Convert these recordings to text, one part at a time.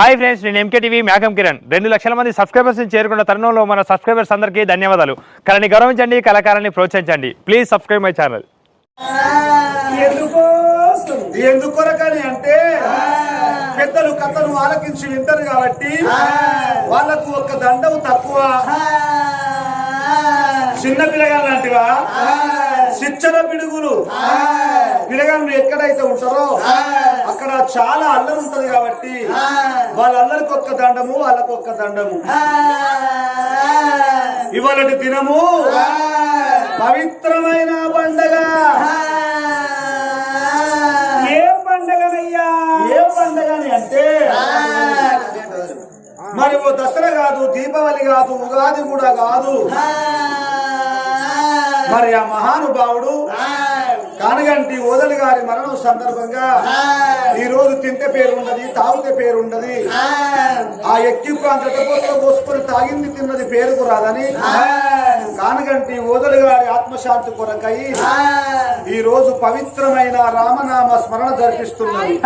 Hi friends నేను M K TV మేఘం కిరణ్. రెండు లక్షల మంది సబ్స్క్రైబర్స్ చేరుకున్న తరుణంలో మన సబ్స్క్రైబర్స్ అందరికీ ధన్యవాదాలు. కళని గౌరవించండి కళాకారాన్ని ప్రోత్సహించండి. ప్లీజ్ సబ్స్క్రైబ్ మై ఛానల్ అంటే పెద్దలు కథను ఆలకించి వింటారు కాబట్టి వాళ్ళకు ఒక దండం తక్కువ. చిన్న పిల్లగాలు లాంటివా? శిక్షణ పిడుగులు. పిల్లగాళ్ళు ఎక్కడైతే ఉంటారో అక్కడ చాలా అల్లరి ఉంటది కాబట్టి వాళ్ళందరికి ఒక్క దండము వాళ్ళకు ఒక్క దండము. ఇవాళటి దినము పవిత్రమైన పండగ. ఏ పండగనయ్యా? ఏ పండగని అంటే మరి ఓ దసరా కాదు దీపావళి కాదు ఉగాది కూడా కాదు. మరి ఆ మహానుభావుడు కానగంటి ఓదలి గారి మరణం సందర్భంగా ఈ రోజు తింటే పేరు ఉండదు తాగితే పేరు ఉండదు. ఆ ఎక్కిప్పు అంత పోతలో పోసుకొని తాగింది తిన్నది పేరుకు రాదని కానగంటి ఓదలి గారి ఆత్మశాంతి కొరకై ఈ రోజు పవిత్రమైన రామనామ స్మరణ జరిపిస్తున్నది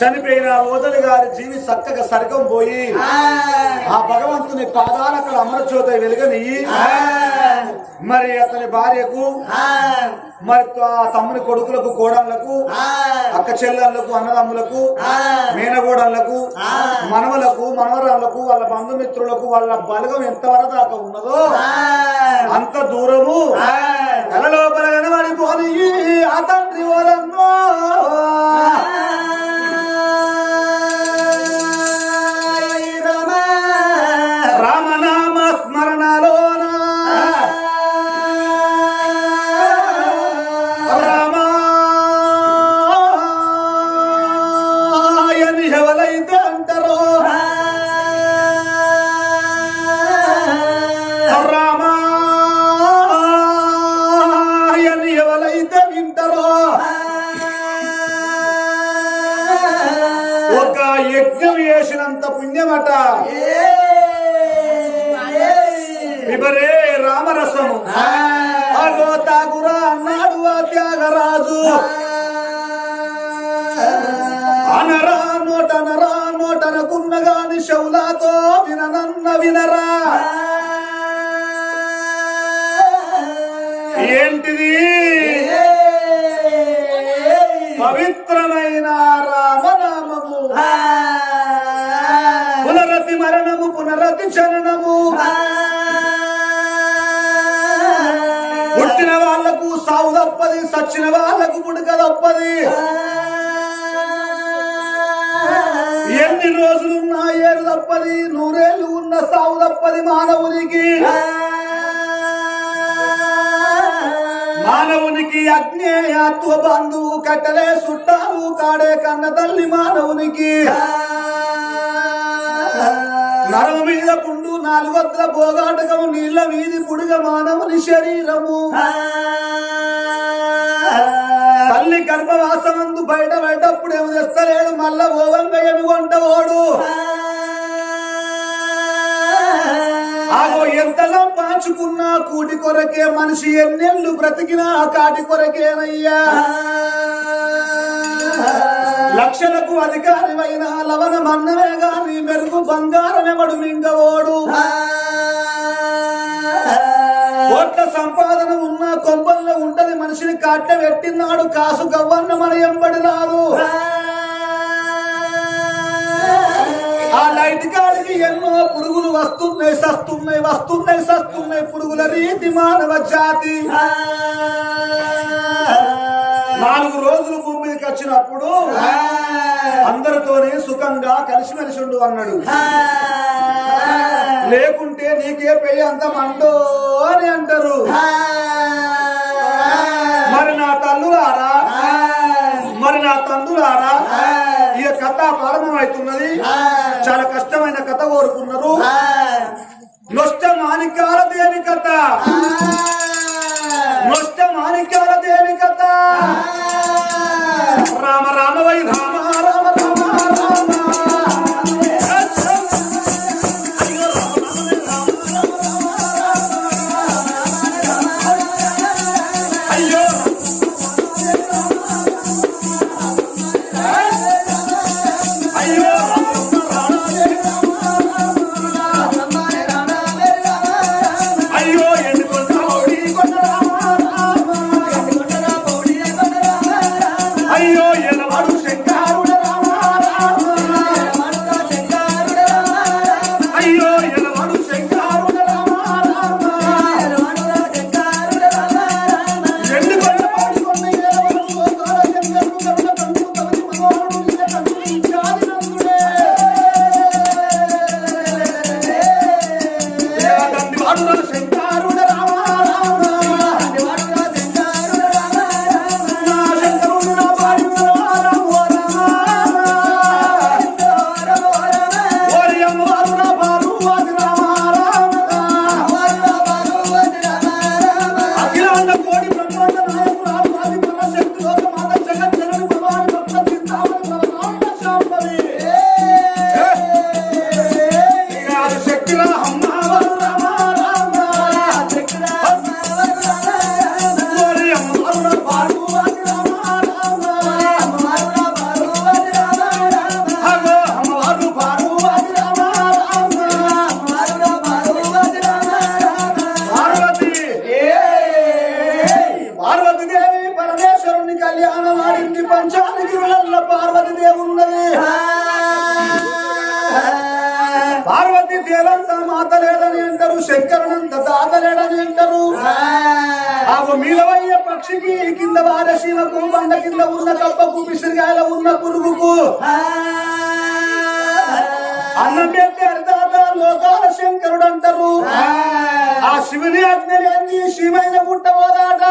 చనిపోయిన ఓదలి గారి జీవి చక్కగా సర్గం పోయి ఆ. భగవంతుని పాదాలక్కడ అమరజ్యోత వెలుగని మరి అతని భార్యకు మరి ఆ తమ్ముని కొడుకులకు కోడళ్ళకు అక్క చెల్లెళ్ళకు అన్నదమ్ములకు మేనగోడళ్ళకు మనవలకు మనవరాళ్ళకు వాళ్ళ బంధుమిత్రులకు వాళ్ళ బలగం ఎంతవరకు దాకా ఉన్నదో అంత దూరము కల లోపల నోటనకున్న శౌలాతో విననన్న వినరా. ఏంటిది? పవిత్రమైన రామనామము. పునరతి మరణము పునరతి చరణము పుట్టిన వాళ్ళకు సావు తప్పది సచ్చిన వాళ్ళకు పుడక తప్పది ఎన్ని రోజులున్నా ఏడు తప్పది నూరేళ్ళు ఉన్న సావు తప్పది మానవునికి. మానవునికి అజ్ఞేయత్వ బంధువు కట్టలే చుట్టాలు కాడే కన్న తల్లి మానవునికి. నరము మీద పుండు నాలుగొద్దుల పోగాటకము నీళ్ళ మీది పుడుగ మానవుని శరీరము. తల్లి గర్భవాసమందు బయట బయటప్పుడు ఏమి తెస్తలేడు మళ్ళా ఓవంగా ఏమి వంటవాడు ఆగో ఎంతలో పాచుకున్నా కూటి కొరకే మనిషి ఎన్నెళ్ళు బ్రతికినా ఆ కాటి కొరకేనయ్యా. లక్షలకు అధికారిమైన లవణ మన్నమే గాని మెరుగు బంగారమెవడు మింగవోడు. కోట్ల సంపాదన ఉన్న కొంపల్లో ఉంటది మనిషిని కాట్ల పెట్టినాడు కాసు గవ్వన్న మన ఎంబడి ఆ లైట్ కాడికి ఎన్నో పురుగులు వస్తున్నాయి సస్తున్నాయి వస్తున్నాయి సస్తున్నాయి. పురుగుల రీతి మానవ జాతి. నాలుగు రోజులు భూమి మీదకి వచ్చినప్పుడు అందరితోనే సుఖంగా కలిసిమెలిసి ఉండు అన్నాడు. లేకుంటే నీకే పెయ్యి అంత మండో. అని అంటారు. మరి నా తల్లులారా? మరి నా తండ్రులారా ఈ కథ ప్రారంభమవుతున్నది చాలా కష్టమైన కథ కోరుకున్నారు. నొష్ట మాణిక్యాల దేవి కథ. నొష్ట మాణిక్యాల దేవి కథ. రామ రామ వై రామ రామ పక్షికి కింద వారసీమకు బండ కింద ఉన్న కప్పకు పిసిరిగాయల ఉన్న పురుగుకు. అన్నం పెట్టారు తాత? లోకాల శంకరుడు అంటారు ఆ శివుని అన్ని శివైన పుట్టబోదాట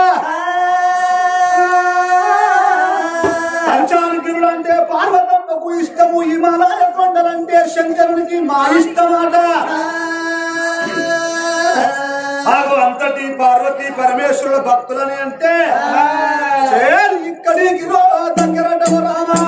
పంచానుగిరుడు అంటే పార్వతమ్మకు ఇష్టము హిమాలయ కొండలంటే శంకరునికి మా ఇష్టమాట. ఆగు అంతటి పార్వతి పరమేశ్వరుల భక్తులని అంటే ఇక్కడికి రో దగ్గర రామా.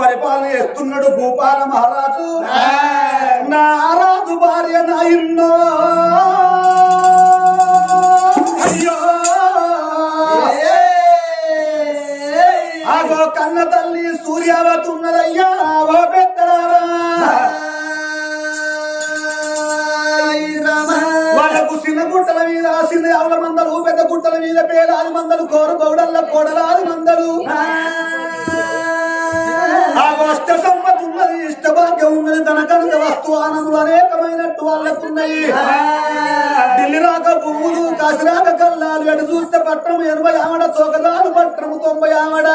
పరిపాలన చేస్తున్నాడు భూపాల మహారాజు. నారాజు భార్య నాయన్నో అయ్యో. ఆగో కన్న తల్లి సూర్యావతి ఉన్నదయ్యా ఓ పెద్దలారా. వాళ్ళకు చిన్న గుట్టల మీద చిన్న ఆవుల మందలు పెద్ద గుట్టల మీద పేలాది మందలు కోరు గౌడల్ల కోడలాది మందలు. ఉన్నది తన కనుక వస్తు ఆనందులు అనేకమైనట్టు వాళ్ళకున్నాయి. ఢిల్లీ రాక భూములు కాసిరాక కల్లాలు ఎటు చూస్తే పట్టణం ఎనభై ఆమడ తోకదాలు పట్టణము తొంభై ఆమడ.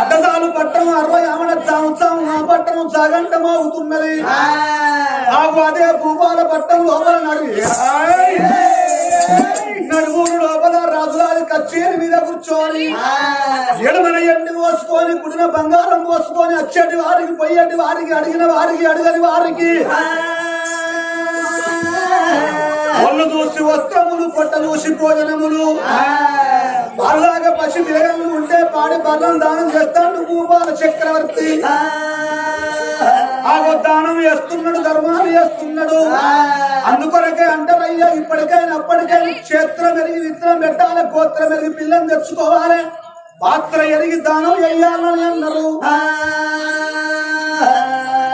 అడ్డదాలు పట్టణం అరవై ఆమడ సంవత్సరం ఆ పట్టణం సాగంటం అవుతున్నది ఆకు అదే భూపాల పట్టణం లోపల నడివి నడుగురు లోపల రాజులారి కచ్చేరి మీద కూర్చొని ఎడమన ఎండి పోసుకొని కుడిన బంగారం పోసుకొని అచ్చటి వారికి పొయ్యటి వారికి అడిగిన వారికి అడగని వారికి. ఒళ్ళు చూసి వస్త్రములు పొట్ట చూసి భోజనములు. బాలాగా పసి విరగలు ఉంటే పాడి బలం దానం చేస్తాడు భూపాల చక్రవర్తి. ఆ దానం చేస్తున్నాడు ధర్మాలు చేస్తున్నాడు అందుకొరకే అంటారయ్యా ఇప్పటికైనా అప్పటికైనా క్షేత్రం ఎరిగి విత్తనం పెట్టాలి గోత్రం ఎరిగి పిల్లని తెచ్చుకోవాలి. పాత్ర ఎరిగి దానం వేయాలని అన్నారు.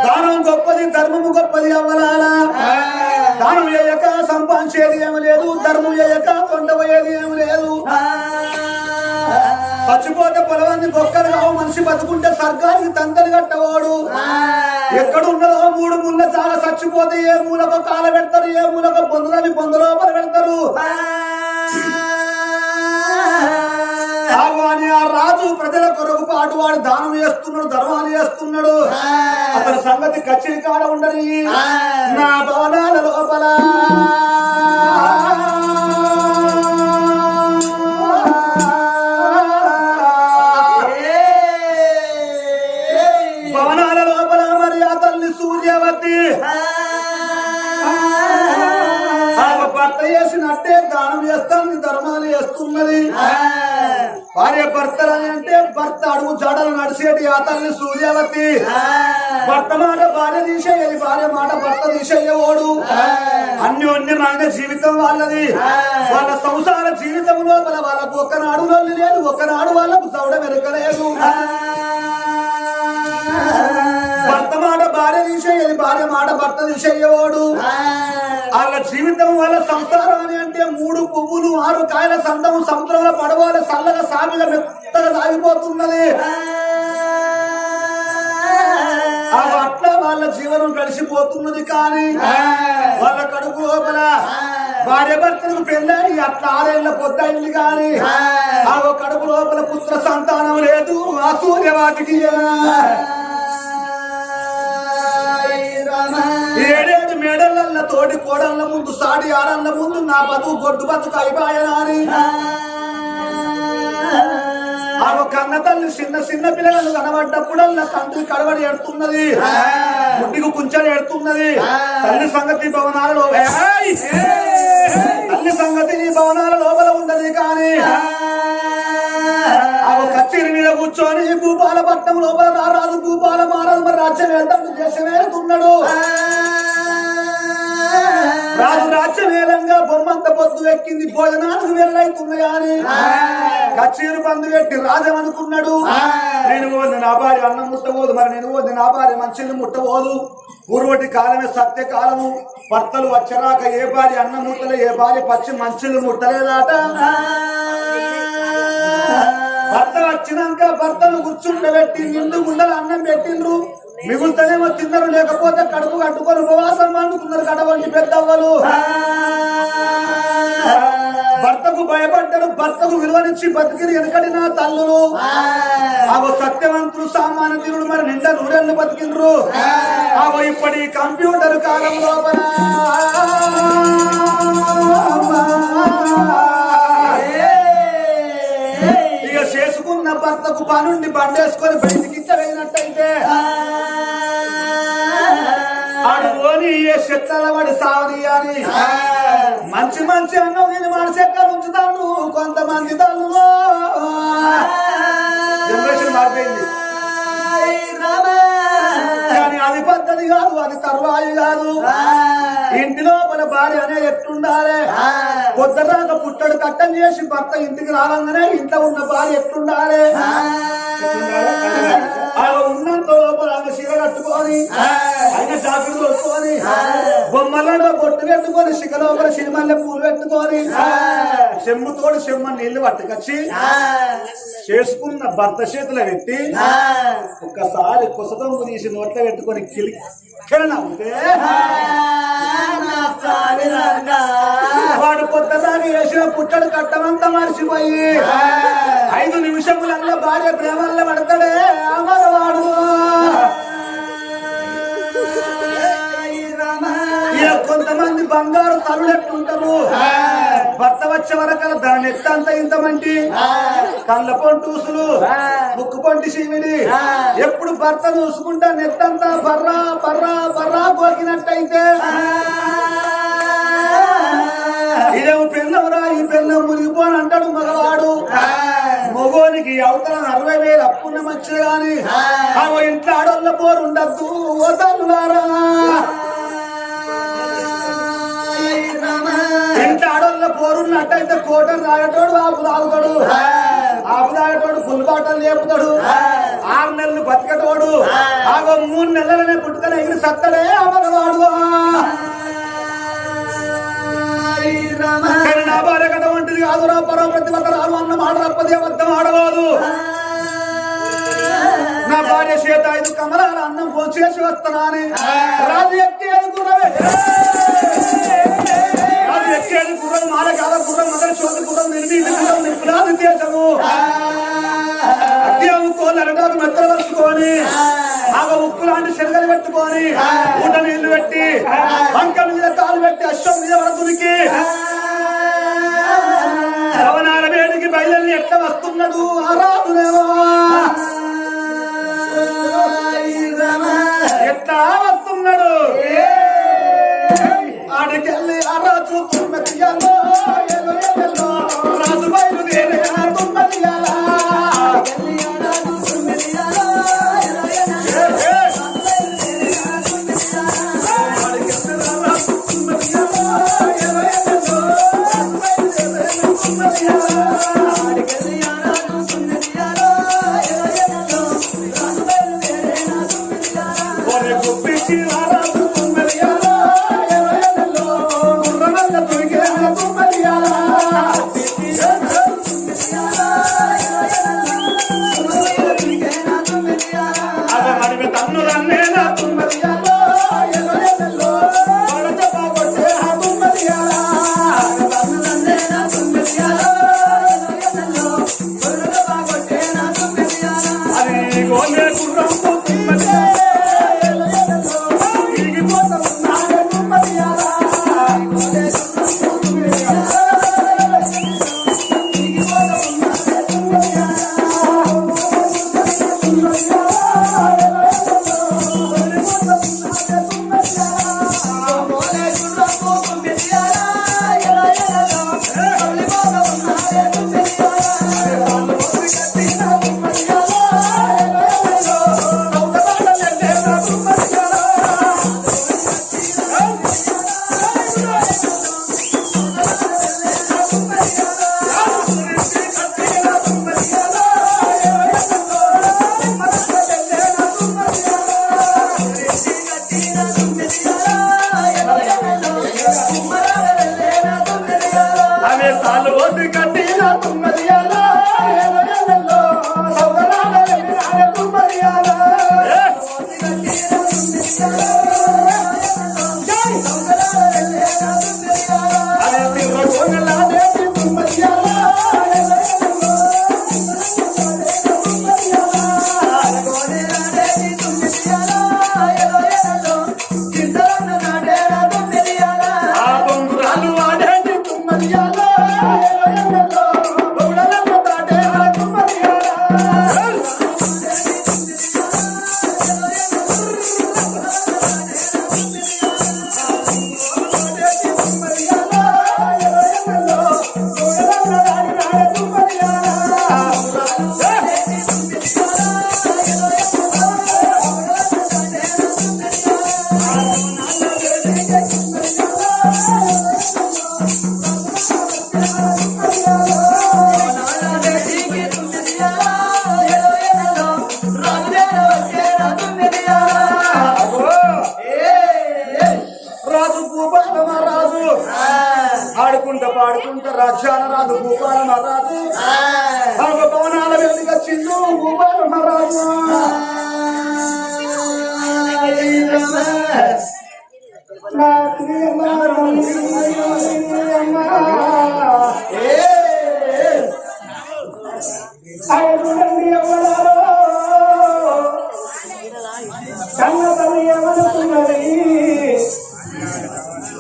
దానం గొప్పది ధర్మము గొప్పది అవ్వాలా దానం చేయక సంపాదించేది ఏమి లేదు ధర్మం చేయక కొండపోయేది ఏమి లేదు. చచ్చిపోతే గొక్కలు కావు మనిషి బతుకుంటే సర్గానికి తంతలు కట్టవాడు. ఎక్కడ ఉన్నదో మూడు ముళ్ళ చాలా చచ్చిపోతే ఏ మూలకు కాల పెడతారు ఏ మూలకు పొందులని పొందు లోపల పెడతారు. అని ఆ రాజు ప్రజల కొరకు పాటు వాడు దానం చేస్తున్నాడు ధర్మాలు చేస్తున్నాడు. అతని సంగతి కచ్చిరి కాడ ఉండని నా భవనాల లోపల. చేస్తున్నది భార్య భర్తలు అంటే భర్త అడుగు జడలు నడిచేటి తల్లి సూర్యవతి. భర్త మాట భార్య తీసేయాలి భార్య మాట భర్త తీసేయవాడు. అన్యోన్యమైన జీవితం వాళ్ళది. వాళ్ళ సంసార జీవితం లోపల వాళ్ళకు ఒక్కనాడు లొల్లి లేదు ఒక్కనాడు వాళ్ళకు చౌడ వెనుకలేదు భర్త మాట భార్య తీసేయాలి భార్య మాట భర్త తీసేయవాడు. వాళ్ళ జీవితం వాళ్ళ సంసారం అని అంటే మూడు పువ్వులు ఆరు కాయల సందము సముద్రంలో పడవాలి చల్లగా సాగిల మెత్తగా సాగిపోతున్నది. అట్లా వాళ్ళ జీవనం గడిచిపోతున్నది కానీ వాళ్ళ కడుపు లోపల భార్య భర్తలకు పెళ్ళాయి అట్లా ఆరేళ్ళ పొద్దయింది కానీ ఆ కడుపు లోపల పుత్ర సంతానం లేదు. ఆ సూర్యవాటికి ఏడేడు తోటి కోడళ్ళ ముందు సాడి ఆడళ్ళ ముందు నా బతుకు గొడ్డు బతుకు అయిపోయాని ఆమె కన్న తల్లి చిన్న చిన్న పిల్లలను కనబడ్డప్పుడల్లా తండ్రి కడవడి ఎడుతున్నది ముట్టికి కుంచడి ఎడుతున్నది తల్లి సంగతి భవనాలలో తల్లి సంగతి నీ భవనాల లోపల ఉన్నది కానీ ఆమె కచ్చేరి మీద కూర్చొని భూపాలపట్నం లోపల రారాదు భూపాల మారాదు మరి రాజ్యం వెళ్తాం దేశం వెళ్తున్నాడు రాజు రాజ్యం వేలంగా బొమ్మంత పొద్దు ఎక్కింది భోజనానికి వెళ్ళైతుంది కచ్చేరు పందు పెట్టి రాజం అనుకున్నాడు నేను పోదు నా భార్య అన్నం ముట్టబోదు మరి నేను పోదు నా భార్య మంచిని ముట్టబోదు. పూర్వటి కాలమే సత్య కాలము. భర్తలు వచ్చరాక ఏ భార్య అన్నం ముట్టలే ఏ భార్య పచ్చి మంచులు ముట్టలేదాట. భర్త వచ్చినాక భర్తను కూర్చుండబెట్టి నిండు గుండెలు అన్నం పెట్టిండ్రు. మిగులుతనేమో తిన్నారు లేకపోతే కడుపు కట్టుకొని ఉపవాసం వండుకున్నారు కడవండి పెద్దవ్వలు. భర్తకు భయపడ్డారు భర్తకు విలువనిచ్చి బతికిన నా తల్లులు. ఆగో సత్యవంతులు సామాన్యుడు మరి నిండా నూరెళ్ళు బతికిండ్రు. ఆగో ఇప్పటి కంప్యూటర్ కాలం లోపల. పనుండి బండేసుకొని బయటికి వెళ్ళినట్టయితే ఆడు పోని ఏ చెత్తల వాడి అని. మంచి మంచి అన్నం నేను మన ఎక్కడ ఉంచుతాను కొంతమంది తల్లు జనరేషన్ మారిపోయింది. అది పద్ధతి కాదు అది తర్వాయి కాదు. ఇంటి లోపల భార్య అనేది ఎట్లుండాలి? పొద్దురాక పుట్టడు కట్టం చేసి భర్త ఇంటికి రావంగానే ఇంట్లో ఉన్న భార్య ఎట్లుండాలి? ఆమె ఉన్నంత లోపల ఆమె చీర కట్టుకొని ఆయన జాకెట్ కొట్టుకొని బొమ్మలలో బొట్టు పెట్టుకొని శిఖ లోపల సినిమాల్లో పూలు పెట్టుకొని చెమ్ముతోడు చెమ్మ నీళ్ళు పట్టుకొచ్చి చేసుకున్న భర్త చేతులు పెట్టి ఒక్కసారి కుసతొంగు తీసి నోట్లో పెట్టుకొని కిలి నవ్వుతే కొత్తదాన్ని వేసిన పుట్టడు కట్టమంతా మర్చిపోయి. ఐదు నిమిషములలో భార్య ప్రేమల్లో పడతాడే అమరవాడు. కొంతమంది బంగారు తల్లు ఎట్లుంటారు భర్త వచ్చే వరకు దాని ఎత్త అంత ఇంతమంటి కళ్ళ పొంటూసులు ముక్కు పొంటి శివుడి ఎప్పుడు భర్త చూసుకుంటా నెత్తంతా బర్రా బర్రా బర్రా పోకినట్టయితే. ఇదేమో పెళ్ళవురా ఈ పెళ్ళం మునిగిపోని అంటాడు మగవాడు. మగోనికి అవతల అరవై వేలు అప్పున్న మంచిది గాని ఆగో ఇంట్లో ఆడోళ్ళ పోరు ఉండద్దు ఓ తల్లులారా ఇంట్లో ఆడోళ్ళ పోరున్నట్టయితే కోటలు తాగేటోడు ఆపు తాగుతాడు. ఆపు తాగేటోడు ఫుల్ బాటలు లేపుతాడు. ఆరు నెలలు బతికటోడు. ఆగో మూడు నెలలనే పుట్టుకనే ఎగిరి సత్తడే కానీ నా భార్య కథ వంటిది కాదురా పరో అన్న మాట తప్పది అబద్ధం ఆడవాదు నా భార్య చేత ఐదు కమలాల అన్నం పోసేసి వస్తున్నాని. రాజు ఎక్కేది గుర్రవే రాజు ఎక్కేది గుర్రం మాల చోటు నిపుణాది దేశము మెత్తలు పరుచుకొని ఆగ ఉక్కు లాంటి శనగలు పెట్టుకొని. ఊట నీళ్ళు పెట్టి పంక మీద కాలు పెట్టి అశ్వం మీద వరకునికి శవనాల వేడికి బయలుదేరి ఎట్లా వస్తున్నాడు ఆరాధనేమో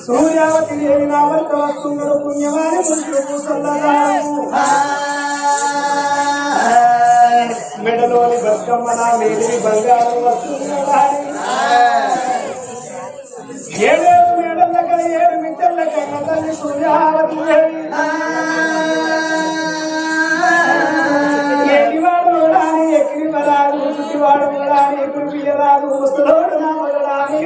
సూర్యావతి దేవి నా భర్త వస్తున్నారు పుణ్యమాని పురుషుడు సల్లదాము బతుకమ్మ నా మేలిని బంగారం వస్తున్నదాని ఏడేడు మేడల కల ఏడు మిట్టల కన్న తల్లి సూర్యావతి రాని ఎక్కిరి చుట్టివాడు రాని ఎప్పుడు పిల్లరాదు నా మగడాని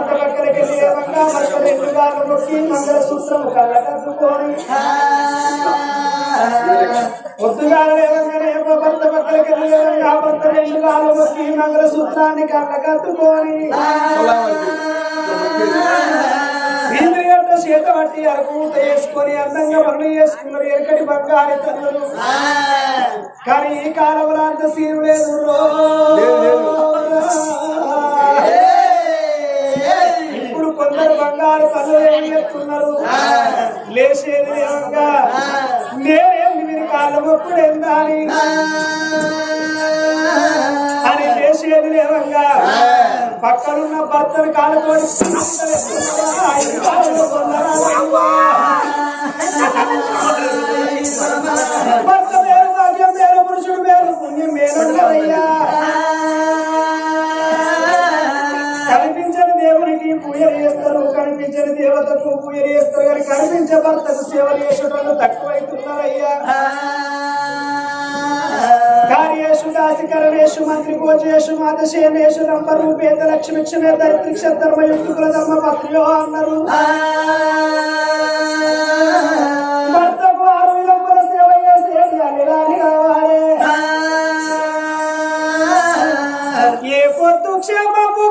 పక్కలకి లేవంగా భర్త రెండు నొక్కి మంగళ సూత్రం కళ్ళ కట్టుకొని పొద్దుగాల భర్త పక్కలకి లేవంగా భర్త రెండు నొక్కి మంగళ సూత్రాన్ని కళ్ళ చేత పట్టి అరకూత వేసుకొని అందంగా పనులు చేసుకున్నారు. ఎక్కడి బంగారు తల్లులు కానీ ఈ కాలంలో అంత సీరు లేదు. బంగారు పనులు ఏం చేస్తున్నారు లేచేది లేవంగా నేనేమి మీరు కాళ్ళ మొక్కుడు ఎందాని అని లేచేది లేవంగా పక్కనున్న భర్తను కాళ్ళతో భర్త వేరు భాగ్యం వేరు పురుషుడు వేరు పుణ్యం వేరున్నారయ్యా కనిపించని దేవతకు పూజలు చేస్తారు కానీ కనిపించే భర్తకు సేవలు కార్యేషు దాసికరణేషు మంత్రి భోజేషు మాతశేనేషు రంభ రూపేత లక్ష్మిక్షమే దైత్రిక్ష ధర్మయుక్తుల ధర్మ పత్రియో అన్నారు. భర్తకు ఆరు సేవ అని రాని కావాలి ఏ క్షేమము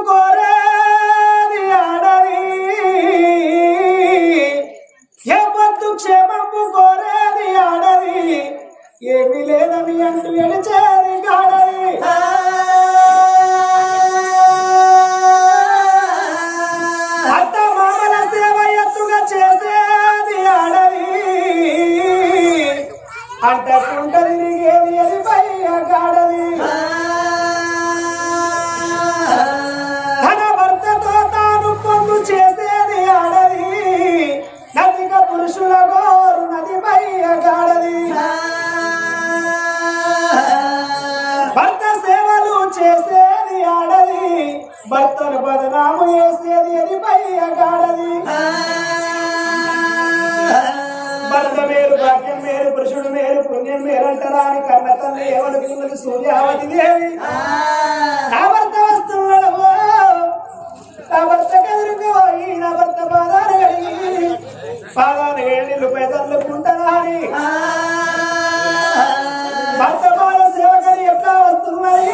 గాడది భర్త మేరు భాగ్యం మేలు పురుషుడు మేరు పుణ్యం మేలంటారా అని కన్న తల్లి ఎవరు పిల్లలు సూర్యావతి దేవి. నా భర్త వస్తున్నాడు నా భర్త పోయి నా భర్త పాదాలు కడిగి. పాదాలు ఏళ్ళు అని భర్త పాద సేవకని ఎట్లా వస్తున్నాయి